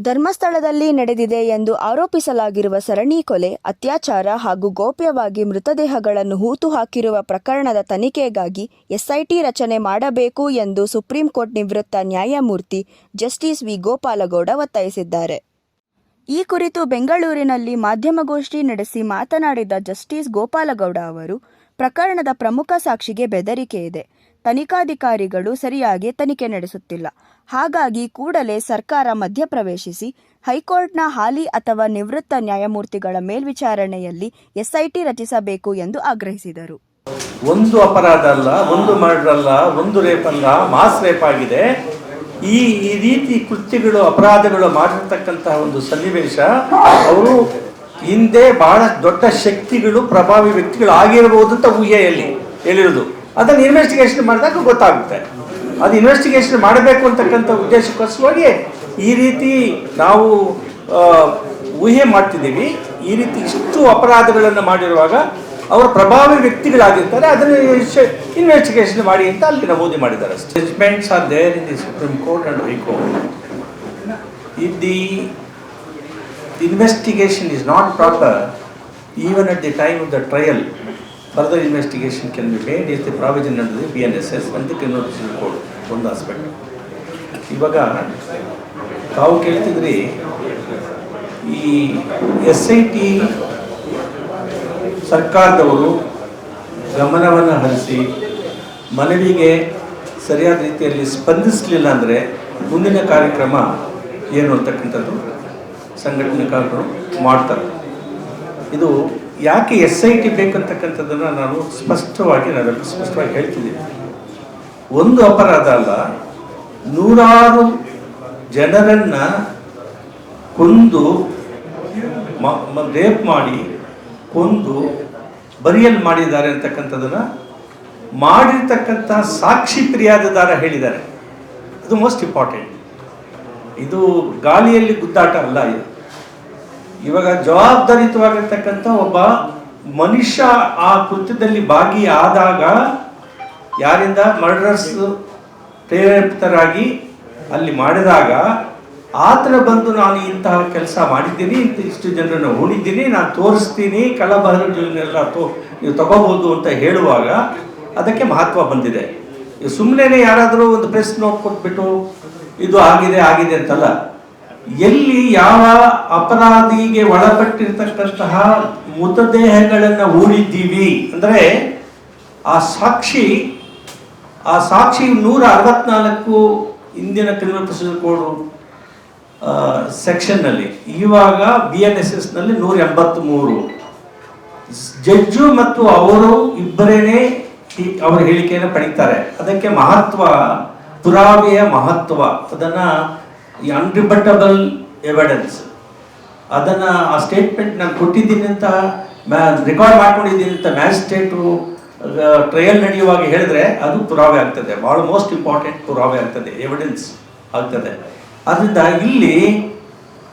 ಧರ್ಮಸ್ಥಳದಲ್ಲಿ ನಡೆದಿದೆ ಎಂದು ಆರೋಪಿಸಲಾಗಿರುವ ಸರಣಿ ಕೊಲೆ, ಅತ್ಯಾಚಾರ ಹಾಗೂ ಗೋಪ್ಯವಾಗಿ ಮೃತದೇಹಗಳನ್ನು ಹೂತು ಹಾಕಿರುವ ಪ್ರಕರಣದ ತನಿಖೆಗಾಗಿ ಎಸ್ಐಟಿ ರಚನೆ ಮಾಡಬೇಕು ಎಂದು ಸುಪ್ರೀಂ ಕೋರ್ಟ್ ನಿವೃತ್ತ ನ್ಯಾಯಮೂರ್ತಿ ಜಸ್ಟಿಸ್ ವಿ ಗೋಪಾಲಗೌಡ ಒತ್ತಾಯಿಸಿದ್ದಾರೆ. ಈ ಕುರಿತು ಬೆಂಗಳೂರಿನಲ್ಲಿ ಮಾಧ್ಯಮಗೋಷ್ಠಿ ನಡೆಸಿ ಮಾತನಾಡಿದ ಜಸ್ಟಿಸ್ ಗೋಪಾಲಗೌಡ ಅವರು, ಪ್ರಕರಣದ ಪ್ರಮುಖ ಸಾಕ್ಷಿಗೆ ಬೆದರಿಕೆ ಇದೆ. ತನಿಖಾಧಿಕಾರಿಗಳು ಸರಿಯಾಗಿ ತನಿಖೆ ನಡೆಸುತ್ತಿಲ್ಲ. ಹಾಗಾಗಿ ಕೂಡಲೇ ಸರ್ಕಾರ ಮಧ್ಯಪ್ರವೇಶಿಸಿ, ಹೈಕೋರ್ಟ್ನ ಹಾಲಿ ಅಥವಾ ನಿವೃತ್ತ ನ್ಯಾಯಮೂರ್ತಿಗಳ ಮೇಲ್ವಿಚಾರಣೆಯಲ್ಲಿ ಎಸ್ಐಟಿ ರಚಿಸಬೇಕು ಎಂದು ಆಗ್ರಹಿಸಿದರು. ಒಂದು ಅಪರಾಧ ಅಲ್ಲ, ಒಂದು ಮರ್ಡರ್ ಅಲ್ಲ, ಒಂದು ರೇಪ್ ಅಲ್ಲ ಮಾಸ್ ರೇಪ್ ಆಗಿದೆ. ಈ ಈ ರೀತಿ ಕೃತ್ಯಗಳು, ಅಪರಾಧಗಳು ಮಾಡಿರ್ತಕ್ಕಂತಹ ಒಂದು ಸನ್ನಿವೇಶ, ಅವರು ಹಿಂದೆ ಬಹಳ ದೊಡ್ಡ ಶಕ್ತಿಗಳು, ಪ್ರಭಾವಿ ವ್ಯಕ್ತಿಗಳು ಆಗಿರಬಹುದು ಅಂತ ಊಹೆಯಲ್ಲಿ ಹೇಳಿರೋದು ಅದನ್ನು ಇನ್ವೆಸ್ಟಿಗೇಷನ್ ಮಾಡಿದಾಗ ಗೊತ್ತಾಗುತ್ತೆ. ಅದು ಇನ್ವೆಸ್ಟಿಗೇಷನ್ ಮಾಡಬೇಕು ಅಂತಕ್ಕಂಥ ಉದ್ದೇಶಕ್ಕೋಸ್ಕರವಾಗಿ ಈ ರೀತಿ ನಾವು ಊಹೆ ಮಾಡ್ತಿದ್ದೀವಿ. ಈ ರೀತಿ ಇಷ್ಟು ಅಪರಾಧಗಳನ್ನು ಮಾಡಿರುವಾಗ ಅವರು ಪ್ರಭಾವಿ ವ್ಯಕ್ತಿಗಳಾಗಿರ್ತಾರೆ. ಅದನ್ನು ಇನ್ವೆಸ್ಟಿಗೇಷನ್ ಮಾಡಿ ಅಂತ ಅಲ್ಲಿ ನಮೂದಿ ಮಾಡಿದ್ದಾರೆ judgments are there in the supreme court and high court if the investigation is not proper even at the time of the trial, further investigation can be made is the provision under the BNSS and the criminal code, ಒಂದು aspect ಇವಾಗ ತಾವು ಕೇಳ್ತಿದ್ರಿ ಈ S I T ಸರ್ಕಾರದವರು ಗಮನವನ್ನು ಹರಿಸಿ ಮನವಿಗೆ ಸರಿಯಾದ ರೀತಿಯಲ್ಲಿ ಸ್ಪಂದಿಸಲಿಲ್ಲ ಅಂದರೆ ಮುಂದಿನ ಕಾರ್ಯಕ್ರಮ ಏನು ಅಂತಕ್ಕಂಥದ್ದು ಸಂಘಟನೆಕಾರರು ಮಾಡ್ತಾರೆ. ಇದು ಯಾಕೆ ಎಸ್ ಐ ಟಿ ಬೇಕಂತಕ್ಕಂಥದ್ದನ್ನು ನಾನು ಸ್ಪಷ್ಟವಾಗಿ ನಾನು ಸ್ಪಷ್ಟವಾಗಿ ಹೇಳ್ತಿದ್ದೀನಿ ಒಂದು ಅಪರಾಧ ಅಲ್ಲ, ನೂರಾರು ಜನರನ್ನು ಕೊಂದು ರೇಪ್ ಮಾಡಿ, ಕೊಂದು ಬರಿಯಲ್ ಮಾಡಿದ್ದಾರೆ ಅಂತಕ್ಕಂಥದ್ದನ್ನು ಮಾಡಿರ್ತಕ್ಕಂಥ ಸಾಕ್ಷಿ ಫಿರ್ಯಾದುದಾರ ಹೇಳಿದ್ದಾರೆ. ಅದು ಮೋಸ್ಟ್ ಇಂಪಾರ್ಟೆಂಟ್. ಇದು ಗಾಳಿಯಲ್ಲಿ ಗುದ್ದಾಟ ಅಲ್ಲ ಇದು. ಇವಾಗ ಜವಾಬ್ದಾರಿತವಾಗಿರ್ತಕ್ಕಂಥ ಒಬ್ಬ ಮನುಷ್ಯ ಆ ಕೃತ್ಯದಲ್ಲಿ ಭಾಗಿಯಾದಾಗ ಯಾರಿಂದ ಮರ್ಡರ್ಸ್ ಪ್ರೇರೇಪಿತರಾಗಿ ಅಲ್ಲಿ ಮಾಡಿದಾಗ ಆತನ ಬಂದು ನಾನು ಇಂತಹ ಕೆಲಸ ಮಾಡಿದ್ದೀನಿ, ಇಷ್ಟು ಜನರನ್ನು ಹೂಣಿದ್ದೀನಿ, ನಾನು ತೋರಿಸ್ತೀನಿ ಕಳಬಹರಗಳನ್ನೆಲ್ಲ ತೋ, ನೀವು ತಗೋಬೋದು ಅಂತ ಹೇಳುವಾಗ ಅದಕ್ಕೆ ಮಹತ್ವ ಬಂದಿದೆ. ಸುಮ್ಮನೆ ಯಾರಾದರೂ ಒಂದು ಪ್ರೆಸ್ ನೋಟ್ ಕೊಟ್ಬಿಟ್ಟು, ಇದು ಆಗಿದೆ ಆಗಿದೆ ಅಂತಲ್ಲ. ಎಲ್ಲಿ ಯಾವ ಅಪರಾಧಿಗೆ ಒಳಪಟ್ಟಿರ್ತಕ್ಕಂತಹ ಮೃತದೇಹಗಳನ್ನು ಹೂಡಿದ್ದೀವಿ ಅಂದರೆ ಆ ಸಾಕ್ಷಿ ಆ ಸಾಕ್ಷಿ ನೂರ ಅರವತ್ನಾಲ್ಕು ಇಂದಿನ ಕ್ರಿಮಿನಲ್ ಪ್ರೊಸೀಜರ್ ಕೋಡ್ ಸೆಕ್ಷನ್ನಲ್ಲಿ ಇವಾಗ ಬಿ ಎನ್ ಎಸ್ ಎಸ್ನಲ್ಲಿ ನೂರ ಎಂಬತ್ತ್ಮೂರು ಜಡ್ಜು ಮತ್ತು ಅವರು ಇಬ್ಬರೇನೆ ಅವರ ಹೇಳಿಕೆಯನ್ನು ಪಡೀತಾರೆ. ಅದಕ್ಕೆ ಮಹತ್ವ, ಪುರಾವೆಯ ಮಹತ್ವ, ಅದನ್ನ ಅನ್ರಿಬಟಬಲ್ ಎವಿಡೆನ್ಸ್ ಅದನ್ನ ಆ ಸ್ಟೇಟ್ಮೆಂಟ್ ನಾನು ಕೊಟ್ಟಿದ್ದೀನಿ ಅಂತ ರೆಕಾರ್ಡ್ ಮಾಡ್ಕೊಂಡಿದ್ದೀನಿ ಅಂತ ಮ್ಯಾಜಿಸ್ಟ್ರೇಟು ಟ್ರಯಲ್ ನಡೆಯುವಾಗ ಹೇಳಿದ್ರೆ ಅದು ಪುರಾವೆ ಆಗ್ತದೆ. ಭಾಳ ಮೋಸ್ಟ್ ಇಂಪಾರ್ಟೆಂಟ್ ಪುರಾವೆ ಆಗ್ತದೆ. ಎವಿಡೆನ್ಸ್ ಆಗ್ತದೆ. ಅದರಿಂದ ಇಲ್ಲಿ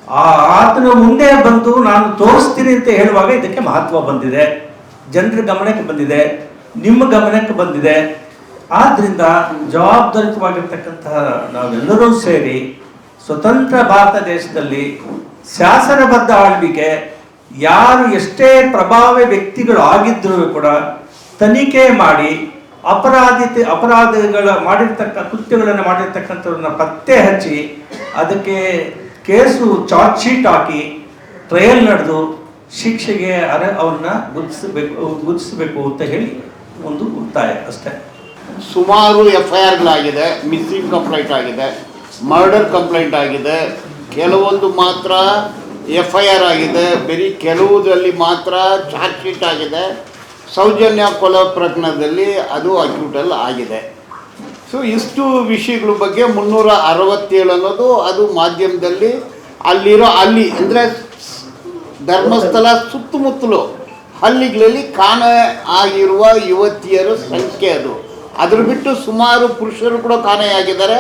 ಆ ಆತನ ಮುಂದೆ ಬಂದು ನಾನು ತೋರಿಸ್ತೀನಿ ಅಂತ ಹೇಳುವಾಗ ಇದಕ್ಕೆ ಮಹತ್ವ ಬಂದಿದೆ. ಜನರ ಗಮನಕ್ಕೆ ಬಂದಿದೆ. ನಿಮ್ಮ ಗಮನಕ್ಕೆ ಬಂದಿದೆ. ಆದ್ದರಿಂದ ಜವಾಬ್ದಾರಿತವಾಗಿರ್ತಕ್ಕಂತಹ ನಾವೆಲ್ಲರೂ ಸೇರಿ ಸ್ವತಂತ್ರ ಭಾರತ ದೇಶದಲ್ಲಿ ಶಾಸನಬದ್ಧ ಆಳ್ವಿಕೆ, ಯಾರು ಎಷ್ಟೇ ಪ್ರಭಾವಿ ವ್ಯಕ್ತಿಗಳು ಆಗಿದ್ದರೂ ಕೂಡ ತನಿಖೆ ಮಾಡಿ ಅಪರಾಧಿ ಅಪರಾಧಗಳ ಮಾಡಿರ್ತಕ್ಕ, ಕೃತ್ಯಗಳನ್ನು ಮಾಡಿರ್ತಕ್ಕಂಥವ್ರನ್ನ ಪತ್ತೆ ಹಚ್ಚಿ ಅದಕ್ಕೆ ಕೇಸು ಚಾರ್ಜ್ ಶೀಟ್ ಹಾಕಿ ಟ್ರಯಲ್ ನಡೆದು ಶಿಕ್ಷೆಗೆ ಅರೆ ಅವ್ರನ್ನ ಗುರುತಿಸಬೇಕು ಗುರುತಿಸಬೇಕು ಅಂತ ಹೇಳಿ ಒಂದು ಒತ್ತಾಯ ಅಷ್ಟೇ. ಸುಮಾರು ಎಫ್ ಐ ಆರ್ಗಳಾಗಿದೆ ಮಿಸ್ಸಿಂಗ್ ಕಂಪ್ಲೇಂಟ್ ಆಗಿದೆ. ಮರ್ಡರ್ ಕಂಪ್ಲೇಂಟ್ ಆಗಿದೆ. ಕೆಲವೊಂದು ಮಾತ್ರ ಎಫ್ ಐ ಆರ್ ಆಗಿದೆ. ಬರೀ ಕೆಲವುದರಲ್ಲಿ ಮಾತ್ರ ಚಾರ್ಜ್ ಶೀಟ್ ಆಗಿದೆ. ಸೌಜನ್ಯ ಕೊಲೆ ಪ್ರಕರಣದಲ್ಲಿ ಅದು ಅಕ್ಯೂಟಲ್ ಆಗಿದೆ. ಸೊ ಇಷ್ಟು ವಿಷಯಗಳ ಬಗ್ಗೆ ಮುನ್ನೂರ ಅರವತ್ತೇಳು ಅನ್ನೋದು ಅದು ಮಾಧ್ಯಮದಲ್ಲಿ ಅಲ್ಲಿರೋ ಅಲ್ಲಿ ಅಂದರೆ ಧರ್ಮಸ್ಥಳ ಸುತ್ತಮುತ್ತಲು ಹಳ್ಳಿಗಳಲ್ಲಿ ಕಾಣ ಆಗಿರುವ ಯುವತಿಯರ ಸಂಖ್ಯೆ ಅದು. ಅದ್ರ ಬಿಟ್ಟು ಸುಮಾರು ಪುರುಷರು ಕೂಡ ಕಾಣೆಯಾಗಿದ್ದಾರೆ.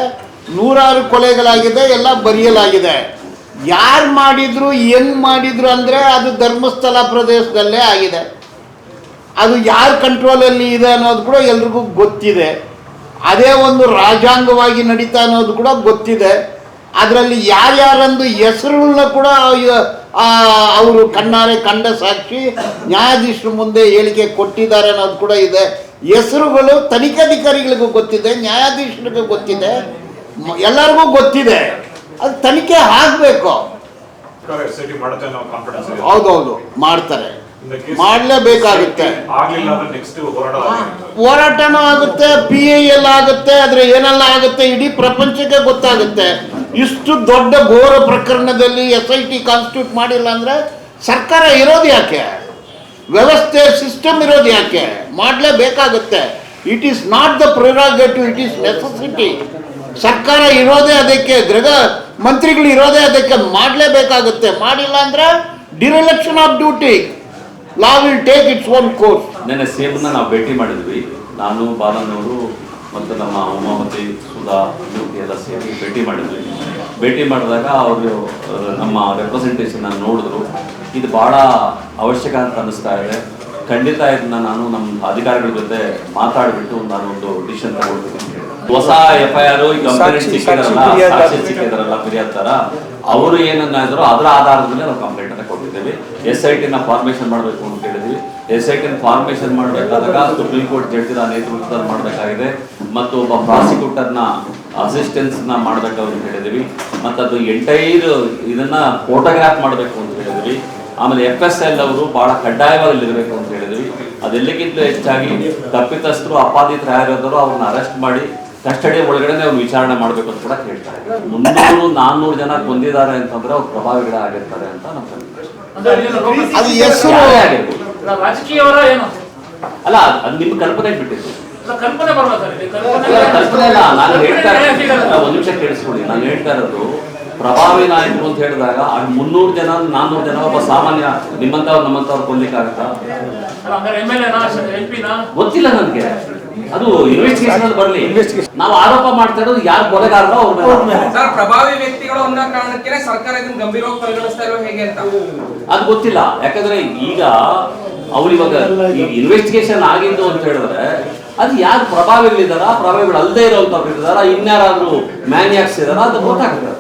ನೂರಾರು ಕೊಲೆಗಳಾಗಿದೆ, ಎಲ್ಲ ಬರೆಯಲಾಗಿದೆ. ಯಾರು ಮಾಡಿದ್ರು ಹೆಂಗ್ ಮಾಡಿದ್ರು ಅಂದರೆ ಅದು ಧರ್ಮಸ್ಥಳ ಪ್ರದೇಶದಲ್ಲೇ ಆಗಿದೆ. ಅದು ಯಾರ ಕಂಟ್ರೋಲಲ್ಲಿ ಇದೆ ಅನ್ನೋದು ಕೂಡ ಎಲ್ರಿಗೂ ಗೊತ್ತಿದೆ. ಅದೇ ಒಂದು ರಾಜಾಂಗವಾಗಿ ನಡೀತಾ ಅನ್ನೋದು ಕೂಡ ಗೊತ್ತಿದೆ. ಅದರಲ್ಲಿ ಯಾರ್ಯಾರಂದು ಹೆಸರುಗಳನ್ನ ಕೂಡ ಅವರು ಕಣ್ಣಾರೆ ಕಂಡ ಸಾಕ್ಷಿ ನ್ಯಾಯಾಧೀಶರ ಮುಂದೆ ಹೇಳಿಕೆ ಕೊಟ್ಟಿದ್ದಾರೆ ಅನ್ನೋದು ಕೂಡ ಇದೆ. ಹೆಸರುಗಳು ತನಿಖಾಧಿಕಾರಿಗಳಿಗೂ ಗೊತ್ತಿದೆ, ನ್ಯಾಯಾಧೀಶರಿಗೂ ಗೊತ್ತಿದೆ. ಎಲ್ಲರಿಗೂ ಗೊತ್ತಿದೆ. ಅದು ತನಿಖೆ ಆಗಬೇಕು. ಹೌದೌದು ಮಾಡ್ತಾರೆ. ಮಾಡಲೇಬೇಕಾಗುತ್ತೆ. ಹೋರಾಟನೂ ಆಗುತ್ತೆ ಪಿ ಐ ಎಲ್ ಆಗುತ್ತೆ ಆದ್ರೆ ಏನೆಲ್ಲ ಆಗುತ್ತೆ? ಇಡೀ ಪ್ರಪಂಚಕ್ಕೆ ಗೊತ್ತಾಗುತ್ತೆ. ಇಷ್ಟು ದೊಡ್ಡ ಘೋರ ಪ್ರಕರಣದಲ್ಲಿ ಎಸ್ ಐ ಟಿ ಕಾನ್ಸ್ಟಿಟ್ಯೂಟ್ ಮಾಡಿಲ್ಲ ಅಂದ್ರೆ ಸರ್ಕಾರ ಇರೋದು ಯಾಕೆ? ವ್ಯವಸ್ಥೆ ಸಿಸ್ಟಮ್ ಇರೋದು ಯಾಕೆ? ಮಾಡಲೇಬೇಕಾಗುತ್ತೆ. It is not the prerogative it is necessity ಸರ್ಕಾರ ಇರೋದೇ ಅದಕ್ಕೆ, ಗೃಹ ಮಂತ್ರಿಗಳು ಇರೋದೇ ಅದಕ್ಕೆ ಮಾಡಲೇಬೇಕಾಗುತ್ತೆ. ಮಾಡಿಲ್ಲ ಅಂದ್ರೆ dereliction of duty law will take its own course ನೆನ್ನೆ ಸೇಬನ್ನ ನಾವು ಭೇಟಿ ಮಾಡಿದ್ವಿ. ನಾನು ಬಾಲನವರು ಮತ್ತು ನಮ್ಮ ಉಮಾಮತಿ ಸುಧಾ ಎಲ್ಲ ಸೇರಿ ಭೇಟಿ ಮಾಡಿದ್ವಿ. ಭೇಟಿ ಮಾಡಿದಾಗ ಅವರು ನಮ್ಮ ರೆಪ್ರೆಸೆಂಟೇಷನ್ ನೋಡಿದ್ರು. ಇದು ಭಾಳ ಅವಶ್ಯಕ ಅಂತ ಅನ್ನಿಸ್ತಾ ಇದೆ. ಖಂಡಿತ ಇದನ್ನ ನಾನು ನಮ್ಮ ಅಧಿಕಾರಿಗಳ ಜೊತೆ ಮಾತಾಡಿಬಿಟ್ಟು ನಾನು ಒಂದು ಡಿಸಿಷನ್ ತಗೊಳ್ತೀನಿ. ಹೊಸ ಎಫ್ ಐ ಆರ್ ಕಂಪ್ಲೇಂಟ್ ಸಿಕ್ಕಿದ್ರಲ್ಲ ಸಾಕ್ಷಿ ಸಿಕ್ಕಿದ್ರಲ್ಲ ಅವರು ಏನನ್ನಾದ್ರು ಅದರ ಆಧಾರದ ಮೇಲೆ ನಾವು ಕಂಪ್ಲೇಂಟ್ ಅನ್ನ ಕೊಟ್ಟಿದ್ದೇವೆ. ಎಸ್ ಐ ಟಿನ ಫಾರ್ಮೇಶನ್ ಮಾಡಬೇಕು ಅಂತ ಹೇಳಿದ್ವಿ ಎಸ್ ಐ ಟಿನ ಫಾರ್ಮೇಶನ್ ಮಾಡಬೇಕಾದಾಗ ಸುಪ್ರೀಂ ಕೋರ್ಟ್ ಜಡ್ಜಿನ ನೇತೃತ್ವದಲ್ಲಿ ಮಾಡಬೇಕಾಗಿದೆ. ಮತ್ತು ಒಬ್ಬ ಪ್ರಾಸಿಕ್ಯೂಟರ್ನ ಅಸಿಸ್ಟೆನ್ಸ್ನ ಮಾಡಬೇಕು ಅಂತ ಹೇಳಿದ್ವಿ ಮತ್ತು ಅದು ಎಂಟೈರ್ ಇದನ್ನ ಫೋಟೋಗ್ರಾಫ್ ಮಾಡಬೇಕು ಅಂತ ಹೇಳಿದ್ವಿ ಆಮೇಲೆ ಎಫ್ ಎಸ್ ಎಲ್ ಅವರು ಬಹಳ ಕಡ್ಡಾಯವಾಗಿ ಇರಬೇಕು ಅಂತ ಹೇಳಿದ್ವಿ ಅದೆಲ್ಲಕ್ಕಿಂತ ಹೆಚ್ಚಾಗಿ ತಪ್ಪಿತಸ್ಥರು ಅಪಾದಿತರು ಯಾರಿದ್ದಾರೋ ಅವ್ರನ್ನ ಅರೆಸ್ಟ್ ಮಾಡಿ ಕಸ್ಟಡಿ ಒಳಗಡೆ ಅವ್ರು ವಿಚಾರಣೆ ಮಾಡಬೇಕು ಅಂತ ಕೂಡ ಕೇಳ್ತಾರೆ. ಮುನ್ನೂರು ನಾನ್ನೂರು ಜನ ಕೊಂದಿದ್ದಾರೆ ಅಂತಂದ್ರೆ ಅವ್ರು ಪ್ರಭಾವಿಗಳ ಆಗಿರ್ತಾರೆ ಅಂತ ನಮ್ಮ. ರಾಜಕೀಯವರ ಏನು? ಅಲ್ಲ ಅದ್- ನಿಮ್ಮ ಕಲ್ಪನೆ ಬಿಟ್ಟಿದ್ದು. ಕಲ್ಪನೆ ಅಲ್ಲ, ನಾನು ಹೇಳ್ತಾ ಒಂದು ನಿಮಿಷ ಕೇಳಿಸ್ಕೊಳ್ಳಿ. ನಾನು ಹೇಳ್ತಾ ಇರೋದು ಪ್ರಭಾವಿ ನಾಯಕರು ಅಂತ ಹೇಳಿದಾಗ ಅಲ್ಲಿ ಮುನ್ನೂರು ಜನ ನಾನ್ನೂರು ಜನ ಒಬ್ಬ ಸಾಮಾನ್ಯ ನಿಮ್ಮಂತವ್ರು ನಮ್ಮಂತವ್ರು ಕೊಡ್ಲಿಕ್ಕಾಗತ್ತಾ? ಗೊತ್ತಿಲ್ಲ ನನಗೆ. ಅದು ಇನ್ವೆಸ್ಟಿಗೇಷನ್ ಬರಲಿ. ಬರ್ಲಿ ನಾವು ಆರೋಪ ಮಾಡ್ತಾ ಇರೋದು ಯಾರು ಕೊಲೆಗಾರರೋ ಅವ್ರ ಮೇಲೆ. ಸರ್ ಪ್ರಭಾವಿ ವ್ಯಕ್ತಿಗಳು ಅನ್ನೋ ಕಾರಣಕ್ಕೆ ಸರ್ಕಾರ ಇದನ್ನ ಗಂಭೀರವಾಗಿ ಪರಿಗಣಿಸ್ತಾ ಇರೋ ಹೇಗೆ ಅಂತ? ಅದು ಗೊತ್ತಿಲ್ಲ. ಯಾಕಂದ್ರೆ ಈಗ ಅವ್ರು ಇವಾಗ ಇನ್ವೆಸ್ಟಿಗೇಷನ್ ಆಗಿದ್ದು ಅಂತ ಹೇಳಿದ್ರೆ ಅದು ಯಾರು ಪ್ರಭಾವಿಗಳಿದಾರ ಪ್ರಭಾವಿಗಳು ಅಲ್ಲದೆ ಇರೋಂಥವ್ರು ಇದಾರ ಇನ್ಯಾರಾದ್ರೂ ಮ್ಯಾನ್ಯಾಕ್ಸ್ ಇದಾರ ಅದು ಗೊತ್ತಾಗ್ತದೆ.